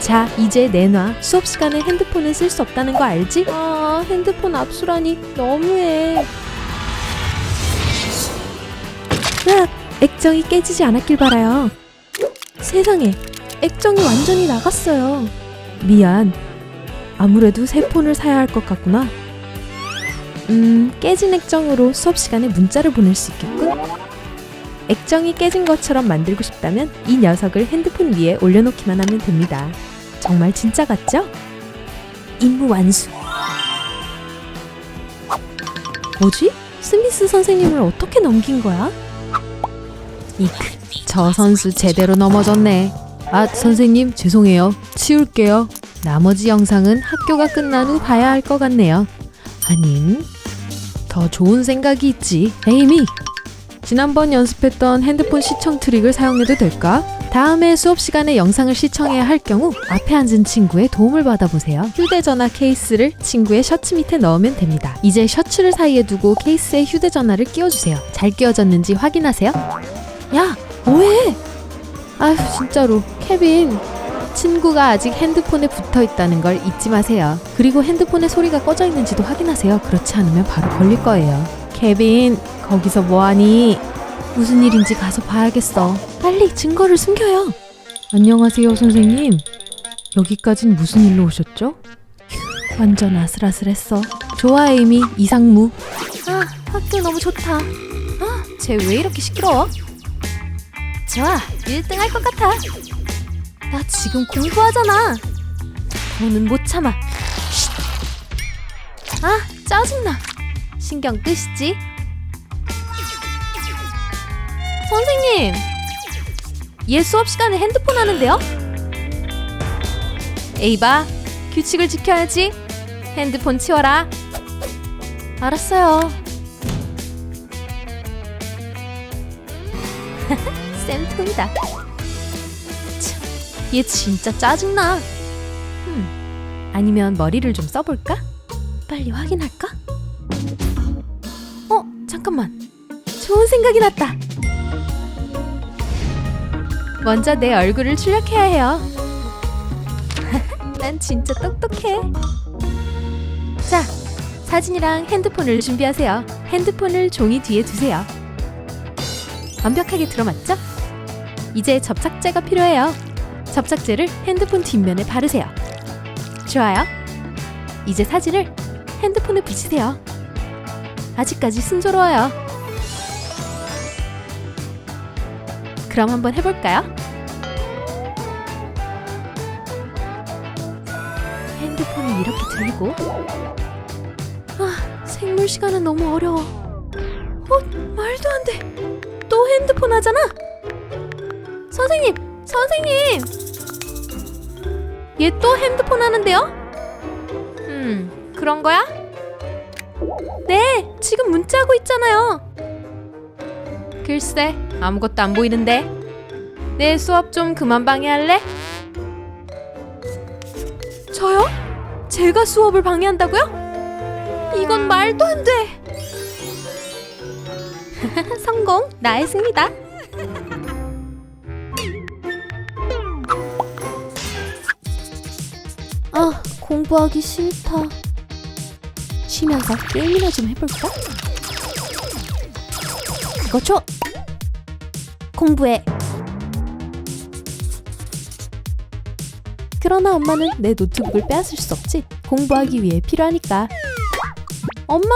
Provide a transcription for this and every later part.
자, 이제 내놔. 수업 시간에 핸드폰은 쓸 수 없다는 거 알지? 아, 핸드폰 압수라니 너무해. 으악! 액정이 깨지지 않았길 바라요. 세상에, 액정이 완전히 나갔어요. 미안. 아무래도 새 폰을 사야 할 것 같구나. 음, 깨진 액정으로 수업 시간에 문자를 보낼 수 있겠군. 액정이 깨진 것처럼 만들고 싶다면 이 녀석을 핸드폰 위에 올려놓기만 하면 됩니다. 정말 진짜 같죠? 임무 완수. 뭐지? 스미스 선생님을 어떻게 넘긴 거야? 이크, 저 선수 제대로 넘어졌네. 아, 선생님 죄송해요. 치울게요. 나머지 영상은 학교가 끝난 후 봐야 할 것 같네요. 아님, 더 좋은 생각이 있지. 에이미, 지난번 연습했던 핸드폰 시청 트릭을 사용해도 될까? 다음에 수업 시간에 영상을 시청해야 할 경우 앞에 앉은 친구의 도움을 받아보세요. 휴대전화 케이스를 친구의 셔츠 밑에 넣으면 됩니다. 이제 셔츠를 사이에 두고 케이스에 휴대전화를 끼워주세요. 잘 끼워졌는지 확인하세요. 야, 뭐해? 아휴, 진짜로. 케빈, 친구가 아직 핸드폰에 붙어 있다는 걸 잊지 마세요. 그리고 핸드폰의 소리가 꺼져 있는지도 확인하세요. 그렇지 않으면 바로 걸릴 거예요. 케빈, 거기서 뭐하니? 무슨 일인지 가서 봐야겠어. 빨리 증거를 숨겨요. 안녕하세요, 선생님. 여기까진 무슨 일로 오셨죠? 휴, 완전 아슬아슬했어. 좋아, 에이미. 이상무. 아, 학교 너무 좋다. 아, 쟤 왜 이렇게 시끄러워? 좋아, 1등 할 것 같아. 나 지금 공부하잖아. 더는 못 참아. 쉿. 아, 짜증나. 신경 끄시지. 선생님, 얘 수업 시간에 핸드폰 하는데요? 에이바, 규칙을 지켜야지. 핸드폰 치워라. 알았어요. 쌤통이다. 참, 얘 진짜 짜증나. 음, 아니면 머리를 좀 써볼까? 빨리 확인할까? 어, 잠깐만. 좋은 생각이 났다. 먼저 내 얼굴을 출력해야 해요. 난 진짜 똑똑해. 자, 사진이랑 핸드폰을 준비하세요. 핸드폰을 종이 뒤에 두세요. 완벽하게 들어맞죠? 이제 접착제가 필요해요. 접착제를 핸드폰 뒷면에 바르세요. 좋아요. 이제 사진을 핸드폰에 붙이세요. 아직까지 순조로워요. 그럼 한번 해볼까요? 핸드폰을 이렇게 들고 아, 생물 시간은 너무 어려워. 어, 말도 안 돼. 또 핸드폰 하잖아. 선생님, 선생님. 얘 또 핸드폰 하는데요? 음, 그런 거야? 네, 지금 문자하고 있잖아요. 글쎄, 아무것도 안 보이는데. 내 수업 좀 그만 방해할래? 저요? 제가 수업을 방해한다고요? 이건 말도 안 돼. 성공, 나의 승리다. 아, 공부하기 싫다. 쉬면서 게임이나 좀 해볼까? 줘. 공부해. 그러나 엄마는 내 노트북을 빼앗을 수 없지. 공부하기 위해 필요하니까. 엄마!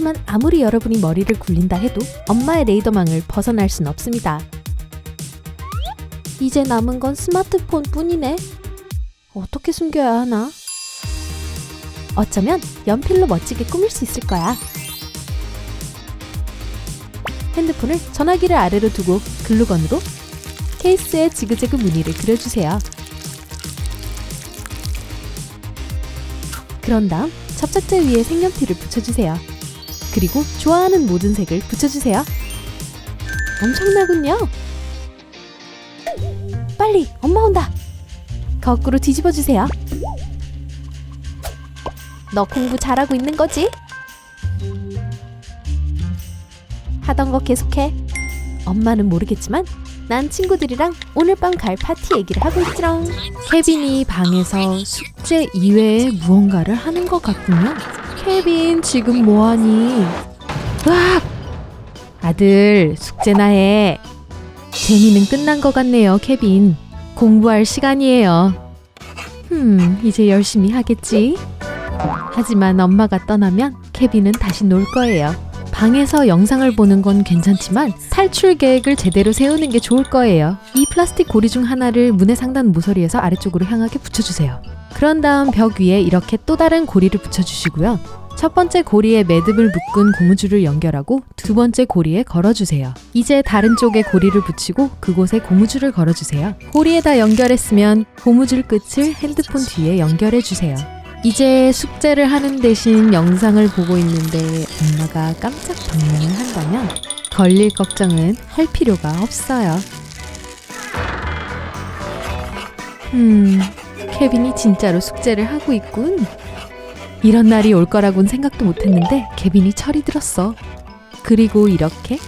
하지만 아무리 여러분이 머리를 굴린다 해도 엄마의 레이더망을 벗어날 순 없습니다. 이제 남은 건 스마트폰 뿐이네. 어떻게 숨겨야 하나? 어쩌면 연필로 멋지게 꾸밀 수 있을 거야. 핸드폰을 전화기를 아래로 두고 글루건으로 케이스에 지그재그 무늬를 그려주세요. 그런 다음 접착제 위에 색연필을 붙여주세요. 그리고 좋아하는 모든 색을 붙여주세요. 엄청나군요. 빨리 엄마 온다. 거꾸로 뒤집어 주세요. 너 공부 잘하고 있는 거지? 하던 거 계속해. 엄마는 모르겠지만 난 친구들이랑 오늘 밤 갈 파티 얘기를 하고 있지롱. 케빈이 방에서 숙제 이외에 무언가를 하는 것 같군요. 케빈 지금 뭐하니? 으악! 아들 숙제나 해. 재미는 끝난 것 같네요, 케빈. 공부할 시간이에요. 흠, 이제 열심히 하겠지. 하지만 엄마가 떠나면 케빈은 다시 놀 거예요. 방에서 영상을 보는 건 괜찮지만 탈출 계획을 제대로 세우는 게 좋을 거예요. 이 플라스틱 고리 중 하나를 문의 상단 모서리에서 아래쪽으로 향하게 붙여주세요. 그런 다음 벽 위에 이렇게 또 다른 고리를 붙여주시고요. 첫 번째 고리에 매듭을 묶은 고무줄을 연결하고 두 번째 고리에 걸어주세요. 이제 다른 쪽에 고리를 붙이고 그곳에 고무줄을 걸어주세요. 고리에다 연결했으면 고무줄 끝을 핸드폰 뒤에 연결해주세요. 이제 숙제를 하는 대신 영상을 보고 있는데 엄마가 깜짝 방문을 한다면 걸릴 걱정은 할 필요가 없어요. 음, 케빈이 진짜로 숙제를 하고 있군. 이런 날이 올 거라고는 생각도 못 했는데 케빈이 철이 들었어. 그리고 이렇게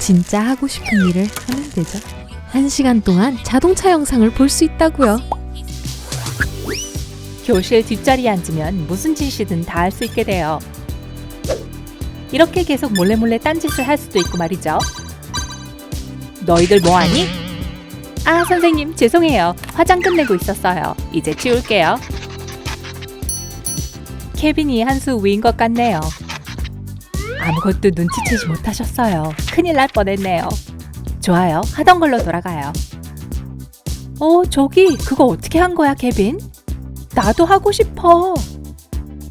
진짜 하고 싶은 일을 하면 되죠. 한 시간 동안 자동차 영상을 볼 수 있다고요. 교실 뒷자리에 앉으면 무슨 짓이든 다 할 수 있게 돼요. 이렇게 계속 몰래몰래 딴짓을 할 수도 있고 말이죠. 너희들 뭐하니? 아 선생님 죄송해요. 화장 끝내고 있었어요. 이제 치울게요. 케빈이 한수 위인 것 같네요. 아무것도 눈치채지 못하셨어요. 큰일 날 뻔했네요. 좋아요. 하던 걸로 돌아가요. 어 저기 그거 어떻게 한 거야 케빈? 나도 하고 싶어.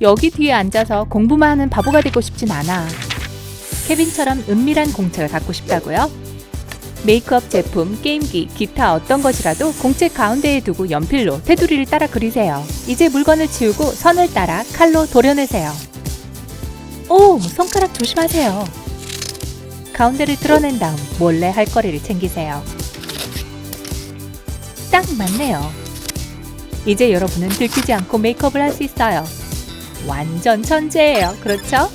여기 뒤에 앉아서 공부만 하는 바보가 되고 싶진 않아. 케빈처럼 은밀한 공책을 갖고 싶다고요? 메이크업 제품, 게임기, 기타 어떤 것이라도 공책 가운데에 두고 연필로 테두리를 따라 그리세요. 이제 물건을 치우고 선을 따라 칼로 도려내세요. 오, 손가락 조심하세요. 가운데를 드러낸 다음 몰래 할 거리를 챙기세요. 딱 맞네요. 이제 여러분은 들키지 않고 메이크업을 할 수 있어요. 완전 천재예요. 그렇죠?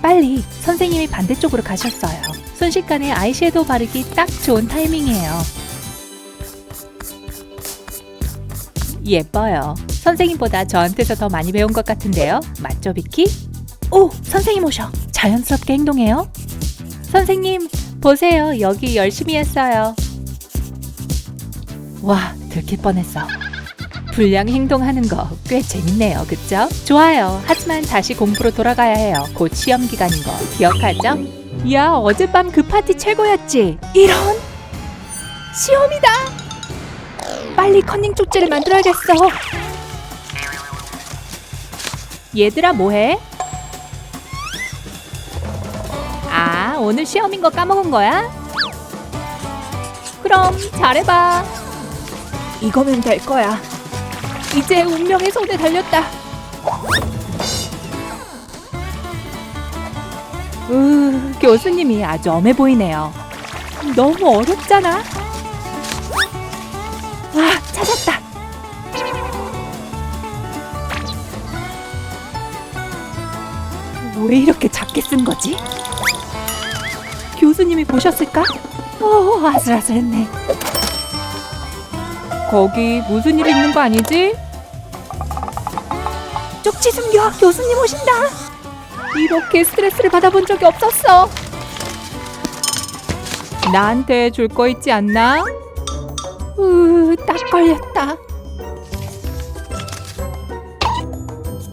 빨리 선생님이 반대쪽으로 가셨어요. 순식간에 아이섀도우 바르기 딱 좋은 타이밍이에요. 예뻐요. 선생님보다 저한테서 더 많이 배운 것 같은데요. 맞죠, 비키? 오, 선생님 오셔. 자연스럽게 행동해요. 선생님, 보세요. 여기 열심히 했어요. 와, 들킬 뻔했어. 불량 행동하는 거 꽤 재밌네요. 그쵸? 좋아요. 하지만 다시 공부로 돌아가야 해요. 곧 시험 기간인 거 기억하죠? 야, 어젯밤 그 파티 최고였지? 이런? 시험이다! 빨리 컨닝 쪽지를 만들어야겠어. 얘들아, 뭐해? 아, 오늘 시험인 거 까먹은 거야? 그럼 잘해봐. 이거면 될 거야. 이제 운명의 손에 달렸다. 으, 교수님이 아주 엄해 보이네요. 너무 어렵잖아. 와, 찾았다. 왜 이렇게 작게 쓴 거지? 교수님이 보셨을까? 어, 아슬아슬했네. 거기 무슨 일 있는 거 아니지? 쪽지 숨겨 교수님 오신다 이렇게 스트레스를 받아본 적이 없었어 나한테 줄 거 있지 않나? 으 딱 걸렸다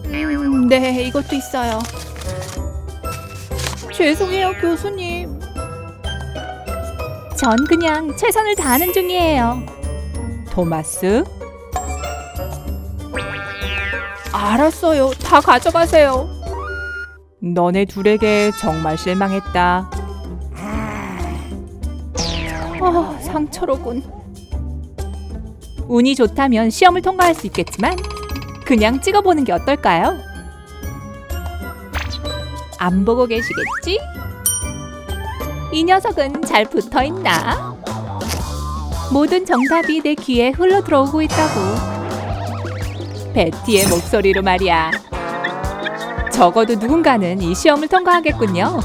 음, 네 이것도 있어요 죄송해요 교수님 전 그냥 최선을 다하는 중이에요 토마스? 알았어요. 다 가져가세요. 너네 둘에게 정말 실망했다. 아, 상처로군. 운이 좋다면 시험을 통과할 수 있겠지만 그냥 찍어보는 게 어떨까요? 안 보고 계시겠지? 이 녀석은 잘 붙어 있나? 모든 정답이 내 귀에 흘러 들어오고 있다고. 베티의 목소리로 말이야. 적어도 누군가는 이 시험을 통과하겠군요.